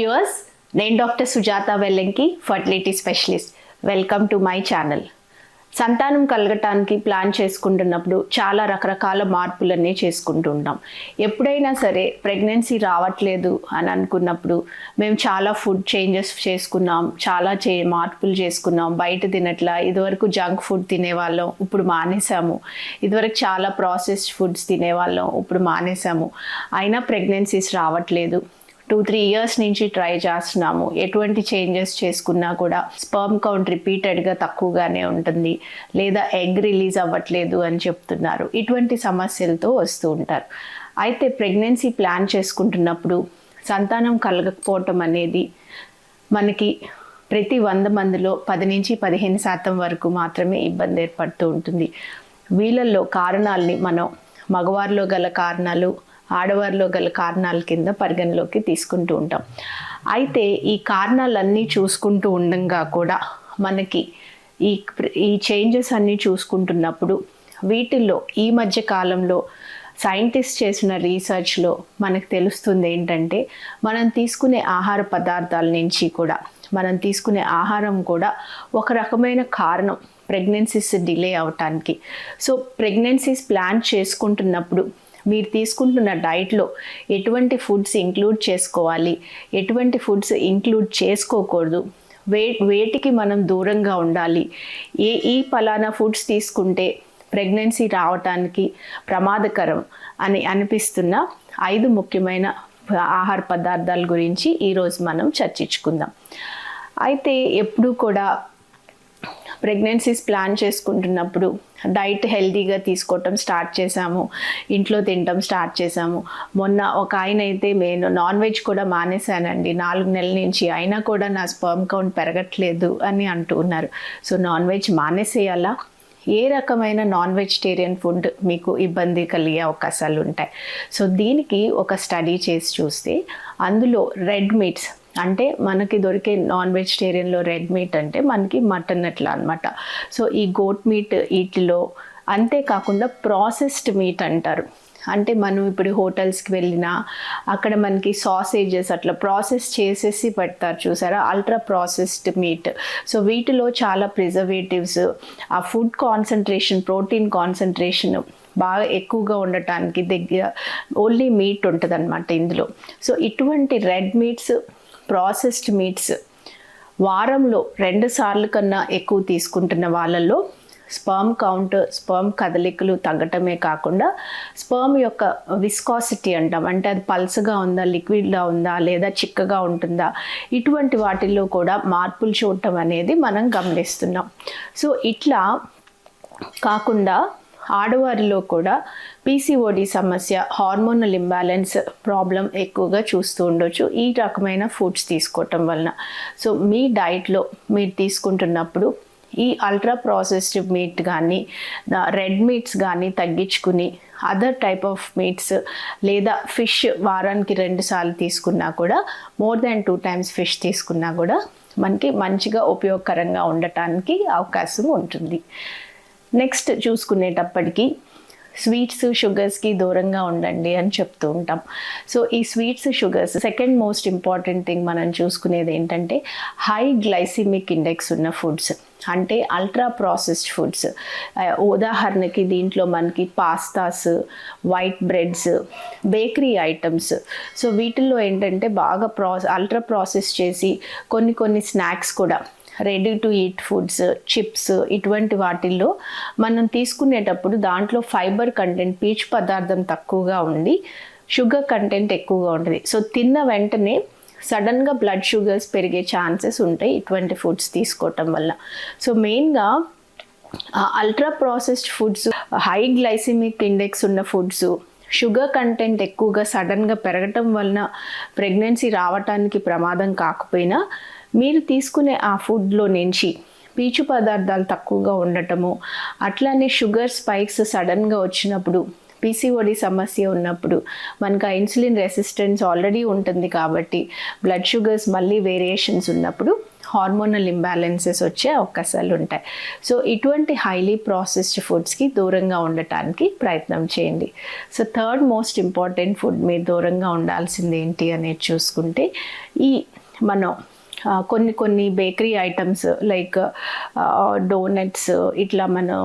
Viewers నేను doctor Sujatha Vellanki fertility specialist welcome to my channel సంతానం కలగటానికి plan చేసుకుంటున్నప్పుడు చాలా రకరకాల మార్పులన్నీ చేసుకుంటూ ఉంటాం ఎప్పుడైనా సరే ప్రెగ్నెన్సీ రావట్లేదు అని అనుకున్నప్పుడు మేము చాలా ఫుడ్ చేంజెస్ చేసుకున్నాం చాలా చే మార్పులు చేసుకున్నాం. బయట తినట్లా ఇదివరకు జంక్ ఫుడ్ తినేవాళ్ళం ఇప్పుడు మానేసాము ఇదివరకు చాలా ప్రాసెస్డ్ ఫుడ్స్ తినేవాళ్ళం ఇప్పుడు మానేసాము అయినా ప్రెగ్నెన్సీస్ రావట్లేదు. టూ త్రీ ఇయర్స్ నుంచి ట్రై చేస్తున్నాము. ఎటువంటి చేంజెస్ చేసుకున్నా కూడా స్పర్మ్ కౌంట్ రిపీటెడ్గా తక్కువగానే ఉంటుంది. లేదా ఎగ్ రిలీజ్ అవ్వట్లేదు అని చెప్తున్నారు. ఇటువంటి సమస్యలతో వస్తూ ఉంటారు. అయితే ప్రెగ్నెన్సీ ప్లాన్ చేసుకుంటున్నప్పుడు సంతానం కలగకపోవటం అనేది మనకి ప్రతి వంద మందిలో పది నుంచి పదిహేను శాతం వరకు మాత్రమే ఇబ్బంది ఏర్పడుతూ ఉంటుంది. వీళ్ళల్లో కారణాలని మనం మగవారిలో గల కారణాలు ఆడవారిలో గల కారణాల కింద పరిగణలోకి తీసుకుంటూ ఉంటాం. అయితే ఈ కారణాలన్నీ చూసుకుంటూ ఉండంగా కూడా మనకి ఈ ఈ చేంజెస్ అన్నీ చూసుకుంటున్నప్పుడు వీటిల్లో ఈ మధ్య కాలంలో సైంటిస్ట్ చేసిన రీసెర్చ్లో మనకు తెలుస్తుంది ఏంటంటే మనం తీసుకునే ఆహార పదార్థాల నుంచి కూడా మనం తీసుకునే ఆహారం కూడా ఒక రకమైన కారణం ప్రెగ్నెన్సీస్ డిలే అవటానికి. సో ప్రెగ్నెన్సీస్ ప్లాన్ చేసుకుంటున్నప్పుడు మీరు తీసుకుంటున్న డైట్లో ఎటువంటి ఫుడ్స్ ఇంక్లూడ్ చేసుకోవాలి? ఎటువంటి ఫుడ్స్ ఇంక్లూడ్ చేసుకోకూడదు? వే వేటికి మనం దూరంగా ఉండాలి? ఏ ఈ ఫలానా ఫుడ్స్ తీసుకుంటే ప్రెగ్నెన్సీ రావటానికి ప్రమాదకరం అని అనిపిస్తున్న ఐదు ముఖ్యమైన ఆహార పదార్థాల గురించి ఈరోజు మనం చర్చించుకుందాం. అయితే ఎప్పుడూ కూడా ప్రెగ్నెన్సీస్ ప్లాన్ చేసుకుంటున్నప్పుడు డైట్ హెల్తీగా తీసుకోవటం స్టార్ట్ చేశాము ఇంట్లో తినటం స్టార్ట్ చేశాము. మొన్న ఒక ఆయన అయితే నేను నాన్ వెజ్ కూడా మానేశానండి. నాలుగు నెలల నుంచి అయినా కూడా నా స్పర్మ్ కౌంట్ పెరగట్లేదు అని అంటూ ఉన్నారు. సో నాన్ వెజ్ మానేసేయాలా? ఏ రకమైన నాన్ వెజిటేరియన్ ఫుడ్ మీకు ఇబ్బంది కలిగే అవకాశాలు ఉంటాయి? సో దీనికి ఒక స్టడీ చేసి చూస్తే అందులో రెడ్ మీట్స్ అంటే మనకి దొరికే నాన్ వెజిటేరియన్లో రెడ్ మీట్ అంటే మనకి మటన్ అట్లా అనమాట సో ఈ గోట్ మీట్ వీటిలో అంతేకాకుండా ప్రాసెస్డ్ మీట్ అంటారు. అంటే మనం ఇప్పుడు హోటల్స్కి వెళ్ళినా అక్కడ మనకి సాసేజెస్ అట్లా ప్రాసెస్ చేసేసి పెడతారు చూసారా? Ultra processed meet. సో వీటిలో చాలా ప్రిజర్వేటివ్స్ ఆ ఫుడ్ కాన్సన్ట్రేషన్ ప్రోటీన్ కాన్సన్ట్రేషన్ బాగా ఎక్కువగా ఉండటానికి దగ్గర ఓన్లీ మీట్ ఉంటుంది అనమాట ఇందులో. సో ఇటువంటి రెడ్ మీట్స్ ప్రాసెస్డ్ మీట్స్ వారంలో రెండు సార్లు కన్నా ఎక్కువ తీసుకుంటున్న వాళ్ళల్లో స్పర్మ్ కౌంట్ స్పర్మ్ కదలికలు తగ్గటమే కాకుండా స్పర్మ్ యొక్క విస్కాసిటీ అంటాం. అంటే అది పల్సగా ఉందా లిక్విడ్లా ఉందా లేదా చిక్కగా ఉంటుందా? ఇటువంటి వాటిల్లో కూడా మార్పులు చూడటం అనేది మనం గమనిస్తున్నాం. సో ఇట్లా కాకుండా ఆడవారిలో కూడా పీసీఓడి సమస్య హార్మోనల్ ఇంబ్యాలెన్స్ ప్రాబ్లం ఎక్కువగా చూస్తూ ఉండొచ్చు. ఈ రకమైన ఫుడ్స్ తీసుకోవటం వలన. సో మీ డైట్లో మీరు తీసుకుంటున్నప్పుడు ఈ అల్ట్రా ప్రాసెస్డ్ మీట్ కానీ రెడ్ మీట్స్ కానీ తగ్గించుకుని అదర్ టైప్ ఆఫ్ మీట్స్ లేదా ఫిష్ వారానికి రెండు సార్లు తీసుకున్నా కూడా more than two times fish తీసుకున్నా కూడా మనకి మంచిగా ఉపయోగకరంగా ఉండటానికి అవకాశం ఉంటుంది. నెక్స్ట్ చూసుకునేటప్పటికి స్వీట్స్ షుగర్స్కి దూరంగా ఉండండి అని చెప్తూ ఉంటాం. సో ఈ sweets sugars second most important thing మనం చూసుకునేది ఏంటంటే హై గ్లైసిమిక్ ఇండెక్స్ ఉన్న ఫుడ్స్ అంటే అల్ట్రా ప్రాసెస్డ్ ఫుడ్స్ ఉదాహరణకి దీంట్లో మనకి pastas white breads bakery items so వీటిల్లో ఏంటంటే బాగా ప్రాసెస్ అల్ట్రా ప్రాసెస్ చేసి కొన్ని కొన్ని స్నాక్స్ కూడా ready to eat foods chips ఇటువంటి వాటిల్లో మనం తీసుకునేటప్పుడు దాంట్లో ఫైబర్ కంటెంట్ పీచు పదార్థం తక్కువగా ఉండి షుగర్ కంటెంట్ ఎక్కువగా ఉంటుంది. సో తిన్న వెంటనే సడన్గా బ్లడ్ షుగర్స్ పెరిగే ఛాన్సెస్ ఉంటాయి ఇటువంటి ఫుడ్స్ తీసుకోవటం వల్ల. సో మెయిన్గా ultra processed foods high glycemic index ఉన్న ఫుడ్స్ షుగర్ కంటెంట్ ఎక్కువగా సడన్గా పెరగటం వలన ప్రెగ్నెన్సీ రావటానికి ప్రమాదం కాకపోయినా మీరు తీసుకునే ఆ ఫుడ్లో నుంచి పీచు పదార్థాలు తక్కువగా ఉండటము అట్లానే షుగర్ స్పైక్స్ సడన్గా వచ్చినప్పుడు పీసీఓడి సమస్య ఉన్నప్పుడు మనకు ఆ ఇన్సులిన్ రెసిస్టెన్స్ ఆల్రెడీ ఉంటుంది కాబట్టి బ్లడ్ షుగర్స్ మళ్ళీ వేరియేషన్స్ ఉన్నప్పుడు హార్మోనల్ ఇంబ్యాలెన్సెస్ వచ్చే అవకాశాలు ఉంటాయి. సో ఇటువంటి హైలీ ప్రాసెస్డ్ ఫుడ్స్కి దూరంగా ఉండటానికి ప్రయత్నం చేయండి. So third most important food మీరు దూరంగా ఉండాల్సింది ఏంటి అనేది చూసుకుంటే ఈ మనం కొన్ని కొన్ని బేకరీ ఐటమ్స్ లైక్ డోనట్స్ ఇట్లా మనం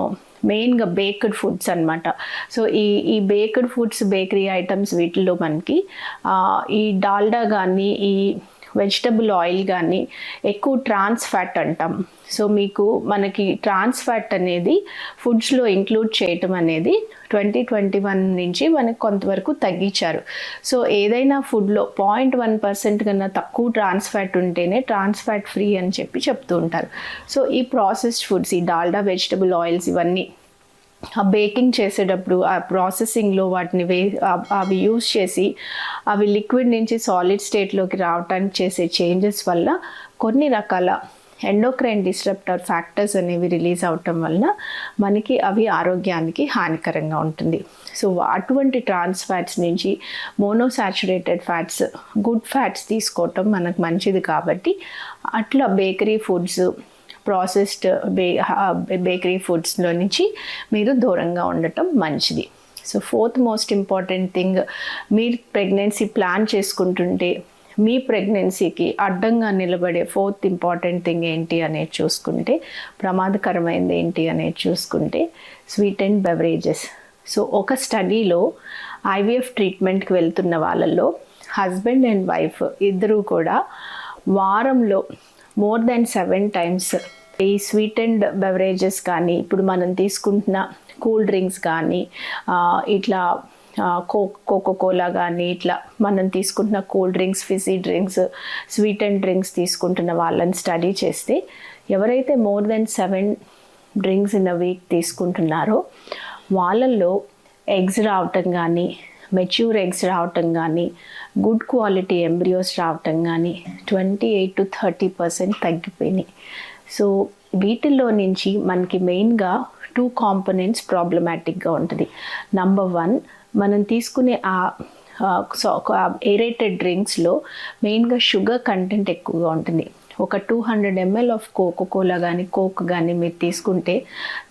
మెయిన్గా బేక్డ్ ఫుడ్స్ అనమాట సో ఈ ఈ బేక్డ్ ఫుడ్స్ బేకరీ ఐటమ్స్ వీటిలో మనకి ఈ డాల్డా కానీ ఈ వెజిటబుల్ ఆయిల్ కానీ ఎక్కువ ట్రాన్స్ ఫ్యాట్ అంటాం. సో మీకు మనకి ట్రాన్స్ ఫ్యాట్ అనేది ఫుడ్స్లో ఇంక్లూడ్ చేయటం అనేది ట్వంటీ ట్వంటీ వన్ నుంచి మనకి కొంతవరకు తగ్గించారు. సో ఏదైనా ఫుడ్లో పాయింట్ వన్ పర్సెంట్ కన్నా తక్కువ ట్రాన్స్ ఫ్యాట్ ఉంటేనే ట్రాన్స్ ఫ్యాట్ ఫ్రీ అని చెప్పి చెప్తూ ఉంటారు. సో ఈ ప్రాసెస్డ్ ఫుడ్స్ ఈ డాల్డా వెజిటబుల్ ఆయిల్స్ ఇవన్నీ ఆ బేకింగ్ చేసేటప్పుడు ఆ ప్రాసెసింగ్లో వాటిని వే అవి యూస్ చేసి అవి లిక్విడ్ నుంచి సాలిడ్ స్టేట్లోకి రావడానికి చేసే చేంజెస్ వల్ల కొన్ని రకాల ఎండోక్రైన్ డిస్టర్ప్టర్ ఫ్యాక్టర్స్ అనేవి రిలీజ్ అవటం వలన మనకి అవి ఆరోగ్యానికి హానికరంగా ఉంటుంది. సో అటువంటి ట్రాన్స్ ఫ్యాట్స్ నుంచి మోనోసాచురేటెడ్ ఫ్యాట్స్ గుడ్ ఫ్యాట్స్ తీసుకోవటం మనకు మంచిది కాబట్టి అట్లా బేకరీ ఫుడ్స్ ప్రాసెస్డ్ బే బేకరీ ఫుడ్స్లో నుంచి మీరు దూరంగా ఉండటం మంచిది. So fourth most important thing మీరు ప్రెగ్నెన్సీ ప్లాన్ చేసుకుంటుంటే మీ ప్రెగ్నెన్సీకి అడ్డంగా నిలబడే ఫోర్త్ ఇంపార్టెంట్ థింగ్ ఏంటి అనేది చూసుకుంటే ప్రమాదకరమైనది ఏంటి అనేది చూసుకుంటే స్వీట్ అండ్ బెవరేజెస్. సో ఒక స్టడీలో ఐవీఎఫ్ ట్రీట్మెంట్కి వెళ్తున్న వాళ్ళల్లో హస్బెండ్ అండ్ వైఫ్ ఇద్దరూ కూడా వారంలో మోర్ దెన్ సెవెన్ టైమ్స్ ఈ స్వీట్ అండ్ బెవరేజెస్ కానీ ఇప్పుడు మనం తీసుకుంటున్న కూల్ డ్రింక్స్ కానీ ఇట్లా కో కోకో కోలా కానీ ఇట్లా మనం తీసుకుంటున్న cool drinks fizzy drinks sweet and drinks తీసుకుంటున్న వాళ్ళని స్టడీ చేస్తే ఎవరైతే more than seven drinks in a week తీసుకుంటున్నారో వాళ్ళల్లో ఎగ్స్ రావటం కానీ మెచ్యూర్ ఎగ్స్ రావటం కానీ గుడ్ క్వాలిటీ ఎంబ్రియోస్ రావటం కానీ twenty eight to thirty percent తగ్గిపోయినాయి. సో వీటిల్లో నుంచి మనకి మెయిన్గా టూ కాంపోనెంట్స్ ప్రాబ్లమాటిక్గా ఉంటుంది. నంబర్ వన్ మనం తీసుకునే ఆ ఏరేటెడ్ డ్రింక్స్లో మెయిన్గా షుగర్ కంటెంట్ ఎక్కువగా ఉంటుంది. ఒక two hundred ML of coca cola కానీ కోక్ కానీ మీరు తీసుకుంటే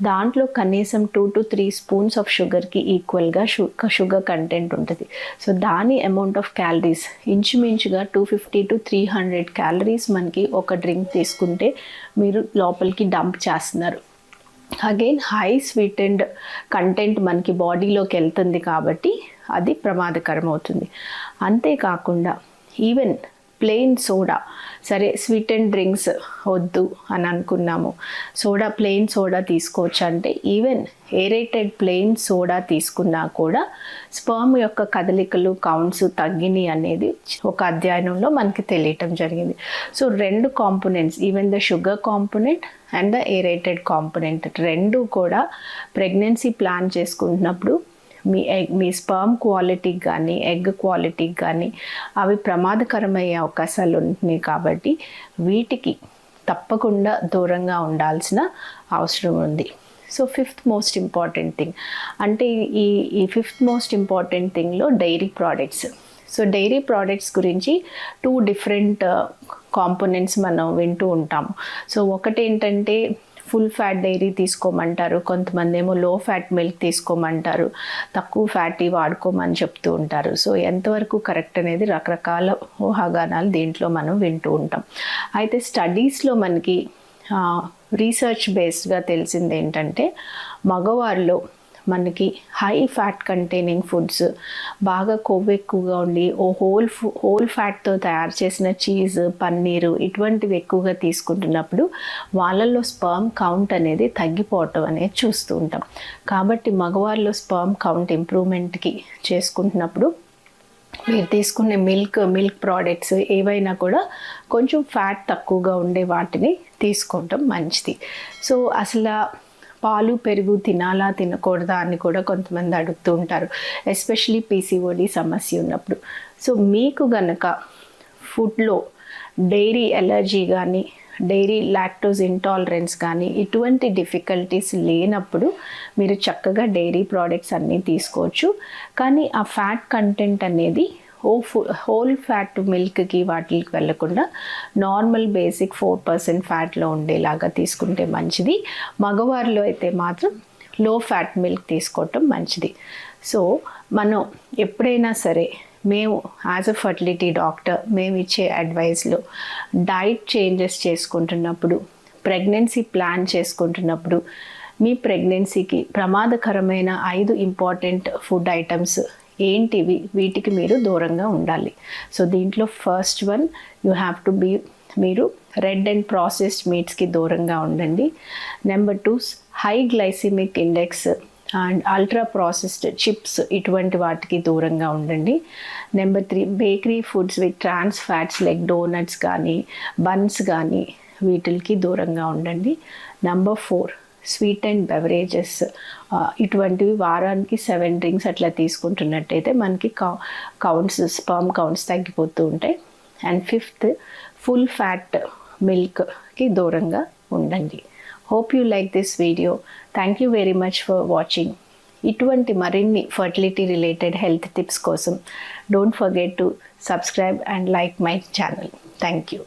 దాంట్లో కనీసం two to three spoons of షుగర్కి ఈక్వల్గా షు షుగర్ కంటెంట్ ఉంటుంది. సో దాని అమౌంట్ ఆఫ్ క్యాలరీస్ ఇంచుమించుగా two fifty to three hundred calories మనకి ఒక డ్రింక్ తీసుకుంటే మీరు లోపలికి డంప్ చేస్తున్నారు. Again high sweet and content మనకి బాడీలోకి వెళ్తుంది కాబట్టి అది ప్రమాదకరం అవుతుంది అంతేకాకుండా ఈవెన్ ప్లెయిన్ సోడా. సరే స్వీట్ అండ్ డ్రింక్స్ వద్దు అని అనుకున్నాము. సోడా ప్లెయిన్ సోడా తీసుకోవచ్చు అంటే ఈవెన్ ఏరేటెడ్ ప్లెయిన్ సోడా తీసుకున్నా కూడా స్పర్మ్ యొక్క కదలికలు కౌంట్స్ తగ్గిని అనేది ఒక అధ్యయనంలో మనకి తెలియటం జరిగింది. సో రెండు components even the sugar component and the aerated component రెండు కూడా ప్రెగ్నెన్సీ ప్లాన్ చేసుకుంటున్నప్పుడు మీ ఎగ్ మీ స్పర్మ్ క్వాలిటీకి కానీ ఎగ్ క్వాలిటీకి కానీ అవి ప్రమాదకరమయ్యే అవకాశాలు ఉంటున్నాయి కాబట్టి వీటికి తప్పకుండా దూరంగా ఉండాల్సిన అవసరం ఉంది. So fifth most important thing. అంటే ఈ ఈ fifth most important థింగ్లో dairy products. So dairy products గురించి టూ డిఫరెంట్ uh, కాంపోనెంట్స్ మనం వింటూ ఉంటాము. సో ఒకటి ఏంటంటే ఫుల్ ఫ్యాట్ డైరీ తీసుకోమంటారు. కొంతమంది ఏమో లో ఫ్యాట్ మిల్క్ తీసుకోమంటారు. తక్కువ ఫ్యాటీ వాడుకోమని చెప్తూ ఉంటారు. సో ఎంతవరకు కరెక్ట్ అనేది రకరకాల ఊహాగానాలు దీంట్లో మనం వింటూ ఉంటాం. అయితే స్టడీస్లో మనకి రీసెర్చ్ బేస్డ్గా తెలిసింది ఏంటంటే మగవారిలో మనకి హై ఫ్యాట్ కంటైనింగ్ ఫుడ్స్ బాగా కొవ్వు ఎక్కువగా ఉండి ఓ హోల్ ఫు హోల్ ఫ్యాట్తో తయారు చేసిన చీజ్ పన్నీరు ఇటువంటివి ఎక్కువగా తీసుకుంటున్నప్పుడు వాళ్ళల్లో స్పర్మ్ కౌంట్ అనేది తగ్గిపోవటం అనేది చూస్తూ ఉంటాం. కాబట్టి మగవారిలో స్పర్మ్ కౌంట్ ఇంప్రూవ్మెంట్కి చేసుకుంటున్నప్పుడు మీరు తీసుకునే మిల్క్ మిల్క్ ప్రోడక్ట్స్ ఏవైనా కూడా కొంచెం ఫ్యాట్ తక్కువగా ఉండే వాటిని తీసుకోవటం మంచిది. సో అసలు పాలు పెరుగు తినాలా తినకూడదా అని కూడా కొంతమంది అడుగుతూ ఉంటారు. ఎస్పెషలీ పీసీఓడి సమస్య ఉన్నప్పుడు. సో మీకు గనక ఫుడ్లో డైరీ ఎలర్జీ కానీ డైరీ లాక్టోజ్ ఇంటాలరెన్స్ కానీ ఇటువంటి డిఫికల్టీస్ లేనప్పుడు మీరు చక్కగా డైరీ ప్రోడక్ట్స్ అన్నీ తీసుకోవచ్చు. కానీ ఆ ఫ్యాట్ కంటెంట్ అనేది హోల్ ఫు హోల్ ఫ్యాట్ మిల్క్కి వాటికి వెళ్ళకుండా నార్మల్ బేసిక్ ఫోర్ పర్సెంట్ ఫ్యాట్లో ఉండేలాగా తీసుకుంటే మంచిది. మగవారిలో అయితే మాత్రం లో ఫ్యాట్ మిల్క్ తీసుకోవటం మంచిది. సో మనం ఎప్పుడైనా సరే మేము యాజ్ అ ఫర్టిలిటీ డాక్టర్ మేము ఇచ్చే అడ్వైస్లో డైట్ చేంజెస్ చేసుకుంటున్నప్పుడు ప్రెగ్నెన్సీ ప్లాన్ చేసుకుంటున్నప్పుడు మీ ప్రెగ్నెన్సీకి ప్రమాదకరమైన ఐదు ఇంపార్టెంట్ ఫుడ్ ఐటమ్స్ ఏంటివి వీటికి మీరు దూరంగా ఉండాలి. సో దీంట్లో first one you have to be మీరు రెడ్ అండ్ ప్రాసెస్డ్ మీట్స్కి దూరంగా ఉండండి. Number two high glycemic index and ultra processed chips ఇటువంటి వాటికి దూరంగా ఉండండి. Number three bakery foods with trans fats like donuts కానీ బన్స్ కానీ వీటికి దూరంగా ఉండండి. Number four sweet and beverages ఇటువంటివి వారానికి సెవెన్ డ్రింక్స్ అట్లా తీసుకుంటున్నట్టయితే మనకి కౌ కౌంట్స్ స్పర్మ్ కౌంట్స్ తగ్గిపోతూ ఉంటాయి. అండ్ ఫిఫ్త్ ఫుల్ ఫ్యాట్ మిల్క్కి దూరంగా ఉండండి. Hope you like this video thank you very much for watching ఇటువంటి మరిన్ని ఫర్టిలిటీ రిలేటెడ్ హెల్త్ టిప్స్ కోసం don't forget to subscribe and like my channel thank you